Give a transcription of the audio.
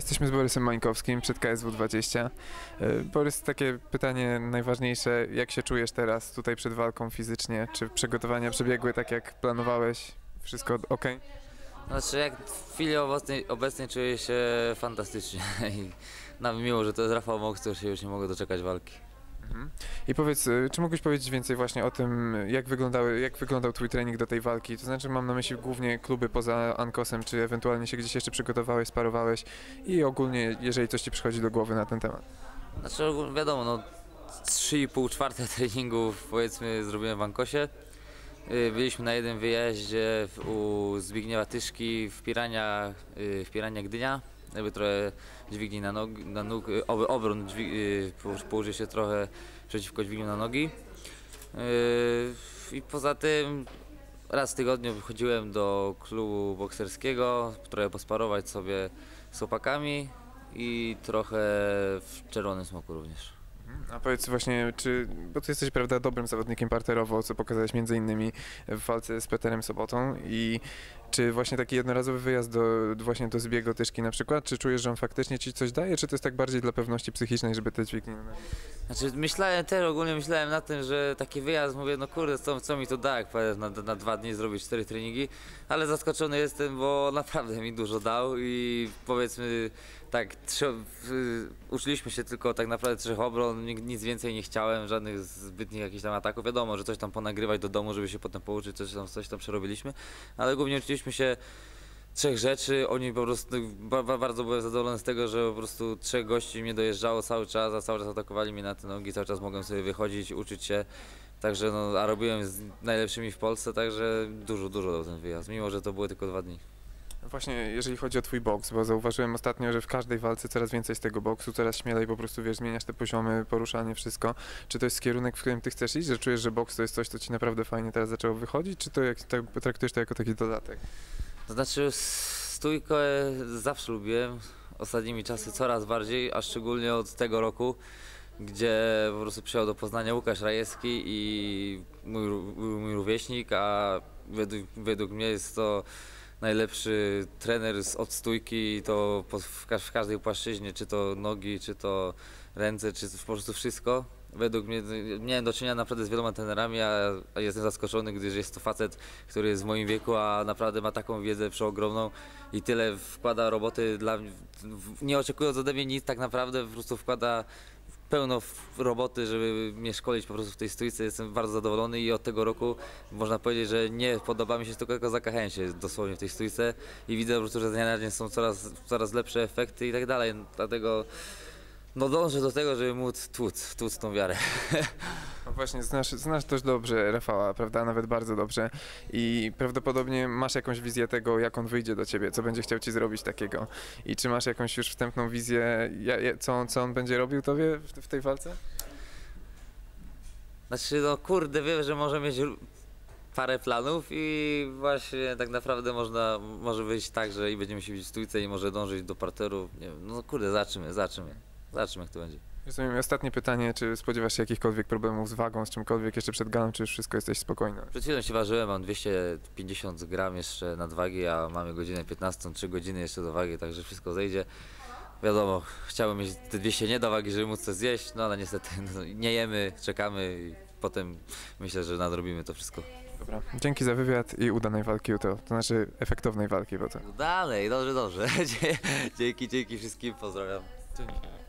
Jesteśmy z Borysem Mańkowskim przed KSW 20. E, Borys, takie pytanie najważniejsze. Jak się czujesz teraz tutaj przed walką fizycznie? Czy przygotowania przebiegły tak jak planowałeś? Wszystko ok? Znaczy jak w chwili obecnej, obecnej czuję się fantastycznie i nawet miło, że to jest Rafał Moks, to się już nie mogę doczekać walki. I powiedz, e, czy mógłbyś powiedzieć więcej właśnie o tym, jak, wyglądały, jak wyglądał twój trening do tej walki? To znaczy mam na myśli głównie kluby poza Ankosem, czy ewentualnie się gdzieś jeszcze przygotowałeś, sparowałeś i ogólnie, jeżeli coś ci przychodzi do głowy na ten temat. Znaczy wiadomo, no 3,5 czwarte treningów powiedzmy zrobiłem w Ankosie. Y, Byliśmy na jednym wyjeździe u Zbigniewa Tyszki w Pirania, y, w Pirania Gdynia. Jakby trochę dźwigni na, nogi, na nóg, y, obron dźwig, y, położy- się trochę przeciwko dźwigniom na nogi. Y, I poza tym raz w tygodniu wychodziłem do klubu bokserskiego, trochę posparować sobie z chłopakami i trochę w czerwonym smoku również. A powiedz właśnie, czy, bo ty jesteś, prawda, dobrym zawodnikiem parterowo, co pokazałeś między innymi w walce z Peterem Sobotą i czy właśnie taki jednorazowy wyjazd do, właśnie do Zbiego Tyszki na przykład, czy czujesz, że on faktycznie ci coś daje, czy to jest tak bardziej dla pewności psychicznej, żeby te dźwignie... Znaczy myślałem też, ogólnie myślałem na tym, że taki wyjazd, mówię, no kurde, co, co mi to da, jak na, na dwa dni zrobić cztery treningi, ale zaskoczony jestem, bo naprawdę mi dużo dał i powiedzmy tak, y, uczyliśmy się tylko tak naprawdę trzech obron, ni- nic więcej nie chciałem, żadnych zbytnich jakichś tam ataków, wiadomo, że coś tam ponagrywać do domu, żeby się potem pouczyć, coś tam, coś tam przerobiliśmy, ale głównie uczyliśmy się trzech rzeczy. Oni po prostu ba, ba, bardzo byłem zadowolony z tego, że po prostu trzech gości mnie dojeżdżało cały czas, a cały czas atakowali mnie na te nogi, cały czas mogłem sobie wychodzić, uczyć się. Także no, a robiłem z najlepszymi w Polsce, także dużo, dużo dał ten wyjazd, mimo że to były tylko dwa dni. Właśnie, jeżeli chodzi o twój boks, bo zauważyłem ostatnio, że w każdej walce coraz więcej z tego boksu, coraz śmielej po prostu, wiesz, zmieniasz te poziomy, poruszanie, wszystko. Czy to jest kierunek, w którym ty chcesz iść, że czujesz, że boks to jest coś, co ci naprawdę fajnie teraz zaczęło wychodzić, czy to jak, traktujesz to jako taki dodatek? To znaczy stójkę zawsze lubiłem, ostatnimi czasy coraz bardziej, a szczególnie od tego roku, gdzie po prostu przyjechał do Poznania Łukasz Rajewski i mój, mój rówieśnik, a według, według mnie jest to najlepszy trener z od stójki i to w, każ- w każdej płaszczyźnie, czy to nogi, czy to ręce, czy po prostu wszystko. Według mnie miałem do czynienia naprawdę z wieloma trenerami, a, jestem zaskoczony, gdyż jest to facet, który jest w moim wieku, a naprawdę ma taką wiedzę przeogromną i tyle wkłada roboty dla mnie, nie oczekując ode mnie nic tak naprawdę, po prostu wkłada pełno roboty, żeby mnie szkolić po prostu w tej stójce. Jestem bardzo zadowolony i od tego roku można powiedzieć, że nie podoba mi się tylko, tylko zakochałem się dosłownie w tej stójce i widzę po prostu, że z dnia na dzień są coraz, coraz lepsze efekty i tak dalej. Dlatego no dążę do tego, żeby móc tłuc, tłuc tą wiarę. No właśnie, znasz, znasz dość dobrze Rafała, prawda? Nawet bardzo dobrze. I prawdopodobnie masz jakąś wizję tego, jak on wyjdzie do ciebie, co będzie chciał ci zrobić takiego. I czy masz jakąś już wstępną wizję, co, on, co on będzie robił tobie w, w tej walce? Znaczy, no kurde, wiem, że może mieć parę planów i właśnie tak naprawdę można, może wyjść tak, że i będziemy się widzieć w stójce i może dążyć do parteru. Nie wiem, no kurde, zobaczymy, zobaczymy. Zobaczymy, jak to będzie. Rozumiem. Ostatnie pytanie, czy spodziewasz się jakichkolwiek problemów z wagą, z czymkolwiek jeszcze przed galą, czy już wszystko jesteś spokojny? Przed chwilą się ważyłem, mam 250 gram jeszcze nadwagi, a mamy godzinę 15, 3 godziny jeszcze do wagi, także wszystko zejdzie. Wiadomo, chciałbym mieć te 200 nie do wagi, żeby móc coś zjeść, no ale niestety no, nie jemy, czekamy i potem myślę, że nadrobimy to wszystko. Dobra. Dzięki za wywiad i udanej walki jutro. To znaczy efektownej walki, bo to. Dalej, dobrze, dobrze. Dzięki, dzięki wszystkim, pozdrawiam. Dzięki.